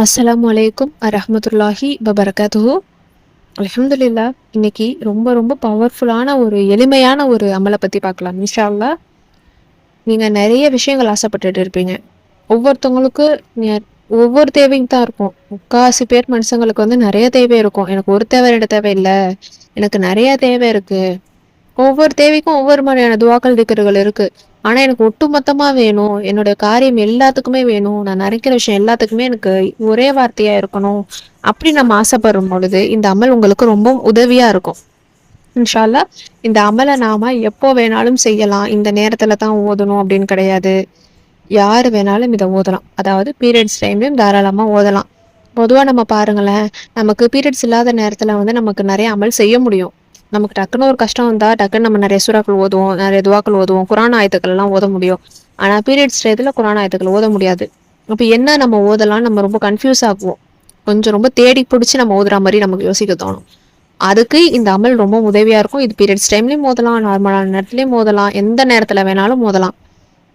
அஸ்ஸலாமு அலைக்கும் அரஹமத்துல்லாஹி பபர்கதுஹு அலமதுல்லா இன்னைக்கு ரொம்ப ரொம்ப பவர்ஃபுல்லான ஒரு எளிமையான ஒரு அமலை பற்றி பார்க்கலாம் இன்ஷா நீங்கள் நிறைய விஷயங்கள் ஆசைப்பட்டுட்டு இருப்பீங்க. ஒவ்வொருத்தவங்களுக்கு ஒவ்வொரு தேவையும் தான் இருக்கும். முக்காசி பேர் மனுஷங்களுக்கு வந்து நிறைய தேவை இருக்கும். எனக்கு ஒரு தேவை ரெண்டு தேவை இல்லை. எனக்கு நிறைய தேவை இருக்கு. ஒவ்வொரு தேவைக்கும் ஒவ்வொரு மாதிரியான துவாக்கள் திக்கர்கள் இருக்குது ஆனா எனக்கு ஒட்டுமொத்தமா வேணும். என்னோட காரியம் எல்லாத்துக்குமே வேணும். நான் நினைக்கிற விஷயம் எல்லாத்துக்குமே எனக்கு ஒரே வார்த்தையா இருக்கணும் அப்படி நம்ம ஆசைப்படும் பொழுது இந்த அமல் உங்களுக்கு ரொம்ப உதவியா இருக்கும். இன்ஷால்லா இந்த அமலை நாம எப்போ வேணாலும் செய்யலாம். இந்த நேரத்துல தான் ஓதணும் அப்படின்னு கிடையாது. யார் வேணாலும் இதை ஓதலாம். அதாவது பீரியட்ஸ் டைம்லையும் தாராளமாக ஓதலாம். பொதுவாக நம்ம பாருங்களேன் நமக்கு பீரியட்ஸ் இல்லாத நேரத்தில் வந்து நமக்கு நிறைய அமல் செய்ய முடியும். நமக்கு டக்குன்னு ஒரு கஷ்டம் வந்தால் டக்குன்னு நம்ம நிறைய சுறாக்கள் ஓதுவோம் நிறைய துவாக்கள் ஓதுவோம் குரான் ஆயத்துக்கள் எல்லாம் ஓத முடியும். ஆனால் பீரியட்ஸ் டயத்தில் குரான் ஆயத்துக்கள் ஓத முடியாது. அப்போ என்ன நம்ம ஓதலாம் நம்ம ரொம்ப கன்ஃபியூஸ் ஆகுவோம். கொஞ்சம் ரொம்ப தேடி பிடிச்சி நம்ம ஓதுற மாதிரி நமக்கு யோசிக்க தோணும். அதுக்கு இந்த அமல் ரொம்ப உதவியாக இருக்கும். இது பீரியட்ஸ் டைம்லேயும் மோதலாம் நார்மலான நேரத்துலையும் மோதலாம் எந்த நேரத்தில் வேணாலும் மோதலாம்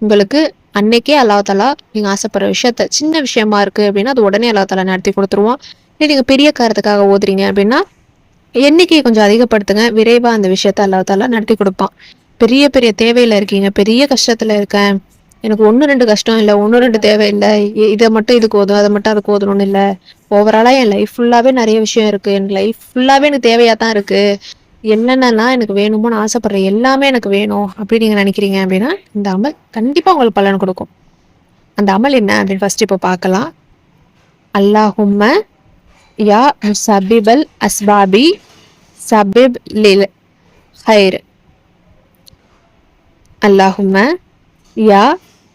உங்களுக்கு அன்னைக்கே அல்லாஹ் தாலா நீங்க ஆசைப்படுற விஷயத்த சின்ன விஷயமா இருக்கு அப்படின்னா அது உடனே அல்லாத்தாலா நடத்தி கொடுத்துருவோம் இல்லை நீங்க பெரிய காரத்துக்காக ஓதுறீங்க அப்படின்னா எண்ணிக்கையை கொஞ்சம் அதிகப்படுத்துங்க. விரைவாக அந்த விஷயத்த அல்லாஹ் நடத்தி கொடுப்பான். பெரிய பெரிய தேவையில் இருக்கீங்க. பெரிய கஷ்டத்தில் இருக்கேன். எனக்கு ஒன்று ரெண்டு கஷ்டம் இல்லை. ஒன்று ரெண்டு தேவை இல்லை. இதை மட்டும் இதுக்கு ஓதும். அதை மட்டும் அதுக்கு ஓதணும்னு இல்லை. ஓவராலாக என் லைஃப் ஃபுல்லாகவே நிறைய விஷயம் இருக்குது என் லைஃப் ஃபுல்லாகவே எனக்கு தேவையாக தான் இருக்குது என்னென்னலாம் எனக்கு வேணுமோ நான் ஆசைப்படுற எல்லாமே எனக்கு வேணும். அப்படி நீங்கள் நினைக்கிறீங்க அப்படின்னா இந்த அமல் கண்டிப்பாக உங்களுக்கு பலன் கொடுக்கும். அந்த அமல் என்ன அப்படின்னு ஃபஸ்ட் இப்போ பார்க்கலாம். அல்லாஹும்ம யா முசபிபல் அஸ்பாபி சபிப் லில் ஹைர் அல்லாஹும யா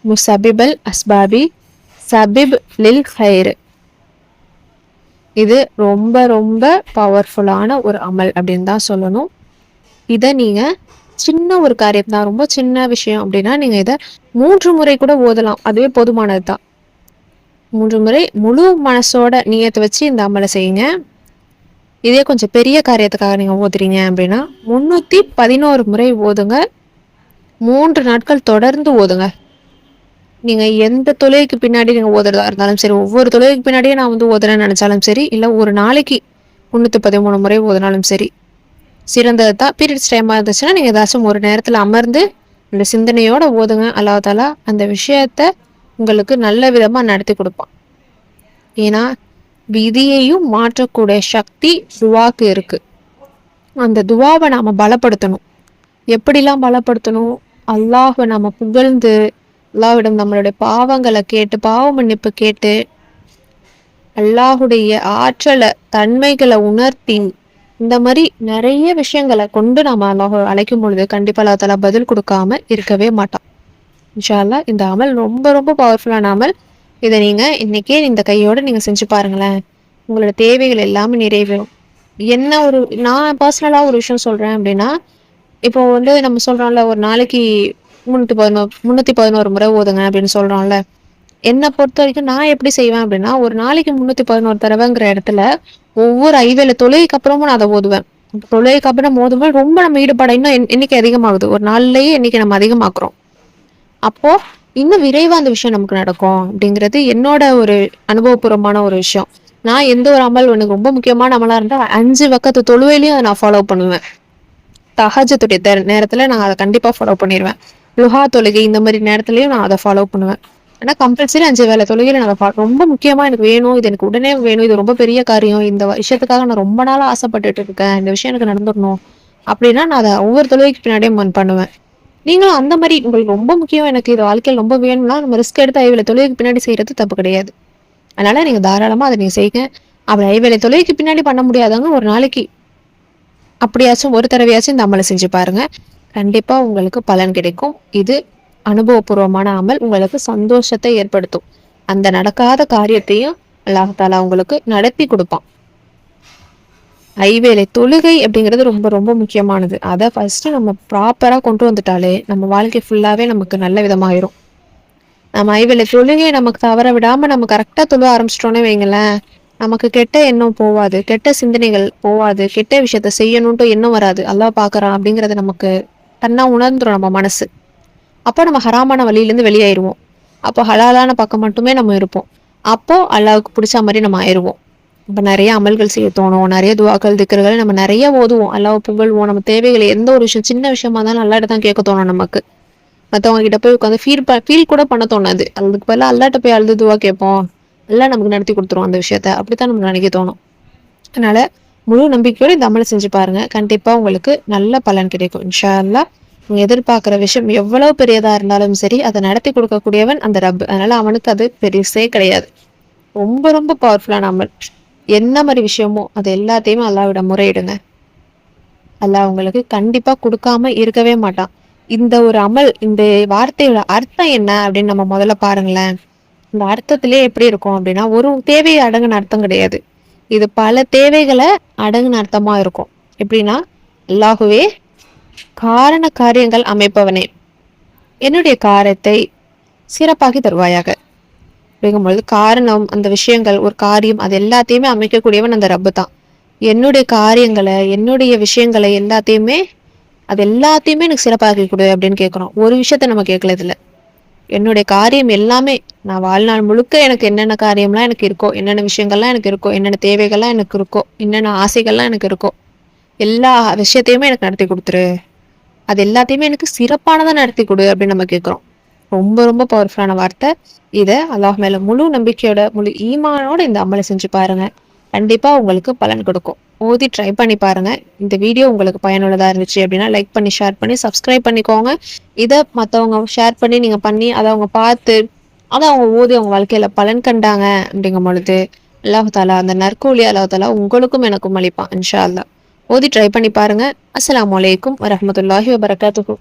முசபிபல் அஸ்பாபி சபிப் லில் ஹைர் இது ரொம்ப ரொம்ப பவர்ஃபுல்லான ஒரு அமல் அப்படின்னு தான் சொல்லணும். இதை நீங்கள் சின்ன ஒரு காரியம் தான் ரொம்ப சின்ன விஷயம் அப்படின்னா நீங்கள் இதை மூன்று முறை கூட ஓதலாம். அதுவே போதுமானது தான் மூன்று முறை முழு மனசோட நியத்தை வச்சு இந்த அமலை செய்யுங்க. இதே கொஞ்சம் பெரிய காரியத்துக்காக நீங்கள் ஓதுறீங்க அப்படின்னா முந்நூற்றி பதினோரு முறை ஓதுங்க. மூன்று நாட்கள் தொடர்ந்து ஓதுங்க. நீங்கள் எந்த தொழிலுக்கு பின்னாடி நீங்கள் ஓதுறதா இருந்தாலும் சரி ஒவ்வொரு தொழிலுக்கு பின்னாடியே நான் வந்து ஓதுறேன்னு நினச்சாலும் சரி இல்லை ஒரு நாளைக்கு முந்நூற்றி பதிமூணு முறை ஓதுனாலும் சரி சிறந்தது தான். பீரியட்ஸ் டைமாக இருந்துச்சுன்னா நீங்கள் ஏதாச்சும் ஒரு நேரத்தில் அமர்ந்து அந்த சிந்தனையோட ஓதுங்க. அல்லாதாலா அந்த விஷயத்த உங்களுக்கு நல்ல விதமாக நடத்தி கொடுப்பான். ஏன்னா விதியையும் மாற்றக்கூடிய சக்தி துவாக்கு இருக்கு. அந்த துவாவை நாம் பலப்படுத்தணும். எப்படிலாம் பலப்படுத்தணும்? அல்லாஹை நம்ம புகழ்ந்து அல்லாவிடம் நம்மளுடைய பாவங்களை கேட்டு பாவ மன்னிப்பு கேட்டு அல்லாஹுடைய ஆற்றலை தன்மைகளை உணர்த்தி இந்த மாதிரி நிறைய விஷயங்களை கொண்டு நாம் அல்லாஹ் அழைக்கும் பொழுது கண்டிப்பாக அதெல்லாம் பதில் கொடுக்காம இருக்கவே மாட்டான். இன்ஷால்லா இந்த அமல் ரொம்ப ரொம்ப பவர்ஃபுல்லான அமல். இதை நீங்கள் இன்னைக்கே இந்த கையோடு நீங்கள் செஞ்சு பாருங்களேன். உங்களோட தேவைகள் எல்லாமே நிறைவேறும். என்ன ஒரு நான் பர்சனலாக ஒரு விஷயம் சொல்கிறேன் அப்படின்னா இப்போ வந்து நம்ம சொல்கிறோம்ல ஒரு நாளைக்கு முந்நூற்றி பதினோரு முந்நூற்றி பதினோரு முறை ஓதுங்க அப்படின்னு சொல்கிறோம்ல என்னை பொறுத்த வரைக்கும் நான் எப்படி செய்வேன் அப்படின்னா ஒரு நாளைக்கு முந்நூற்றி பதினோரு தடவைங்கிற இடத்துல ஒவ்வொரு ஐவேல தொழுகைக்கு அப்புறமும் நான் அதை ஓதுவேன். தொழுகைக்கு அப்புறம் ஓதுவேன் ரொம்ப நம்ம ஈடுபாடு இன்னும் எண்ணிக்கை அதிகமாகுது? ஒரு நாள்லயே எண்ணிக்கை நம்ம அதிகமாக்குறோம்? அப்போ இன்னும் விரைவா அந்த விஷயம் நமக்கு நடக்கும் அப்படிங்கிறது என்னோட ஒரு அனுபவபூர்வமான ஒரு விஷயம். நான் எந்த ஒரு அமல் எனக்கு ரொம்ப முக்கியமான அமலா இருந்தா அஞ்சு பக்கத்து தொழுவையிலையும் அதை நான் ஃபாலோ பண்ணுவேன். தஹஜத்துடைய தே- நேரத்துல நான் அதை கண்டிப்பா ஃபாலோ பண்ணிடுவேன் லுஹா தொழுகை இந்த மாதிரி நேரத்துலயும் நான் அதை ஃபாலோ பண்ணுவேன். ஆனா கம்பல்சரி அஞ்சு வேலை தொழுகையில நான் அதை ரொம்ப முக்கியமா எனக்கு வேணும் இது எனக்கு உடனே வேணும் இது ரொம்ப பெரிய காரியம் இந்த விஷயத்துக்காக நான் ரொம்ப நாளா ஆசைப்பட்டுட்டு இருக்கேன் இந்த விஷயம் எனக்கு நடந்துடணும் அப்படின்னா நான் அதை ஒவ்வொரு தொழுகைக்கு பின்னாடியே மன் பண்ணுவேன். நீங்களும் அந்த மாதிரி உங்களுக்கு ரொம்ப முக்கியம் எனக்கு இது வாழ்க்கையில் ரொம்ப வேணும்னா நம்ம ரிஸ்க் எடுத்து ஐவேலை தொழிலுக்கு பின்னாடி செய்யறது தப்பு கிடையாது. அதனால நீங்க தாராளமா அதை நீங்க செய்யுங்க. அப்படி ஐவேலை தொழிலுக்கு பின்னாடி பண்ண முடியாதவங்க ஒரு நாளைக்கு அப்படியாச்சும் ஒரு தடவையாச்சும் இந்த அமலை செஞ்சு பாருங்க. கண்டிப்பா உங்களுக்கு பலன் கிடைக்கும். இது அனுபவபூர்வமான அமல். உங்களுக்கு சந்தோஷத்தை ஏற்படுத்தும். அந்த நடக்காத காரியத்தையும் அல்லாஹாலா உங்களுக்கு நடத்தி கொடுப்பான். ஐவேளை தொழுகை அப்படிங்கிறது ரொம்ப ரொம்ப முக்கியமானது. அதை ஃபர்ஸ்ட் நம்ம ப்ராப்பராக கொண்டு வந்துட்டாலே நம்ம வாழ்க்கை ஃபுல்லாகவே நமக்கு நல்ல விதமாயிரும். நம்ம ஐவேளை தொழுகை நமக்கு தவற விடாமல் நம்ம கரெக்டாக தொழுக ஆரம்பிச்சிட்டோன்னே வைங்களேன் நமக்கு கெட்ட எண்ணம் போவாது கெட்ட சிந்தனைகள் போவாது கெட்ட விஷயத்த செய்யணும்ட்டு எண்ணம் வராது. அல்லாஹ் பார்க்குறான் அப்படிங்கிறது நமக்கு தன்னா உணர்ந்துடும் நம்ம மனசு. அப்போ நம்ம ஹராமான வழியிலேருந்து வெளியாயிருவோம். அப்போ ஹலாலான பக்கம் மட்டுமே நம்ம இருப்போம். அப்போ அல்லாவுக்கு பிடிச்ச மாதிரி நம்ம ஆயிடுவோம் இப்போ நிறைய அமல்கள் செய்ய தோணும். நிறைய துவாக்கள் திக்கர்கள் நம்ம நிறைய ஓதுவோம். அல்லாஹ் புகழ்வோம். நம்ம தேவைகளை எந்த ஒரு விஷயம் சின்ன விஷயமா இருந்தாலும் அல்லாட்ட தான் கேட்க தோணும் நமக்கு. மற்றவங்க கிட்ட போய் உட்காந்து ஃபீல் ஃபீல் கூட பண்ண தோணாது. அதுக்கு பதிலாக அல்லாட்ட போய் அழுது துவா கேட்போம். எல்லாம் நமக்கு நடத்தி கொடுத்துருவோம் அந்த விஷயத்த. அப்படித்தான் நமக்கு நினைக்க தோணும். அதனால முழு நம்பிக்கையோட இந்த அமலை செஞ்சு பாருங்க. கண்டிப்பா உங்களுக்கு நல்ல பலன் கிடைக்கும். இன்ஷா அல்லாஹ் நீங்க எதிர்பார்க்குற விஷயம் எவ்வளவு பெரியதா இருந்தாலும் சரி அதை நடத்தி கொடுக்கக்கூடியவன் அந்த ரப். அதனால அவனுக்கு அது பெருசே கிடையாது. ரொம்ப ரொம்ப பவர்ஃபுல்லான அமல். என்ன மாதிரி விஷயமோ அது எல்லாத்தையுமே அல்லாவிட முறையிடுங்க. அல்லாஹ் உங்களுக்கு கண்டிப்பா கொடுக்காம இருக்கவே மாட்டான். இந்த ஒரு அமல் இந்த வார்த்தையோட அர்த்தம் என்ன அப்படின்னு நம்ம முதல்ல பாருங்களேன். இந்த அர்த்தத்திலே எப்படி இருக்கும் அப்படின்னா ஒரு தேவையை அடங்குன அர்த்தம் கிடையாது. இது பல தேவைகளை அடங்குன அர்த்தமா இருக்கும். எப்படின்னா அல்லாஹுவே காரண காரியங்கள் அமைப்பவனே. என்னுடைய காரியத்தை சிறப்பாகி தருவாயாக. அப்படிங்கும்பொழுது காரணம் அந்த விஷயங்கள் ஒரு காரியம் அது எல்லாத்தையுமே அமைக்கக்கூடியவன் அந்த ரப்பு தான். என்னுடைய காரியங்களை என்னுடைய விஷயங்களை எல்லாத்தையுமே அது எல்லாத்தையுமே எனக்கு சிறப்பாக்கி கொடு அப்படின்னு கேட்குறோம். ஒரு விஷயத்த நம்ம கேட்கல இதில் என்னுடைய காரியம் எல்லாமே நான் வாழ்நாள் முழுக்க எனக்கு என்னென்ன காரியம்லாம் எனக்கு இருக்கோ என்னென்ன விஷயங்கள்லாம் எனக்கு இருக்கோ என்னென்ன தேவைகள்லாம் எனக்கு இருக்கோ என்னென்ன ஆசைகள்லாம் எனக்கு இருக்கோ எல்லா விஷயத்தையுமே எனக்கு நடத்தி கொடுத்துரு. அது எல்லாத்தையுமே எனக்கு சிறப்பானதாக நடத்தி கொடு அப்படின்னு நம்ம கேட்குறோம். ரொம்ப ரொம்ப பவர்ஃபுல்லான வார்த்தை. இதை அல்லாஹ் மேல முழு நம்பிக்கையோட முழு ஈமானோட இந்த அமலை செஞ்சு பாருங்க. கண்டிப்பா உங்களுக்கு பலன் கொடுக்கும். ஓதி ட்ரை பண்ணி பாருங்க. இந்த வீடியோ உங்களுக்கு பயனுள்ளதா இருந்துச்சு அப்படின்னா லைக் பண்ணி ஷேர் பண்ணி சப்ஸ்கிரைப் பண்ணிக்கோங்க. இதை மற்றவங்க ஷேர் பண்ணி நீங்க பண்ணி அதை அவங்க பார்த்து அதை அவங்க ஓதி அவங்க வாழ்க்கையில பலன் கண்டாங்க அப்படிங்கும் பொழுது அல்லாஹ் தாலா அந்த நற்கூலி அல்லாஹ் தாலா உங்களுக்கும் எனக்கும் அளிப்பான் இன்ஷா அல்லா ஓதி ட்ரை பண்ணி பாருங்க. அஸ்லாம் வலைக்கும் வரமத்துல்லாஹி வபரகாத்துஹு.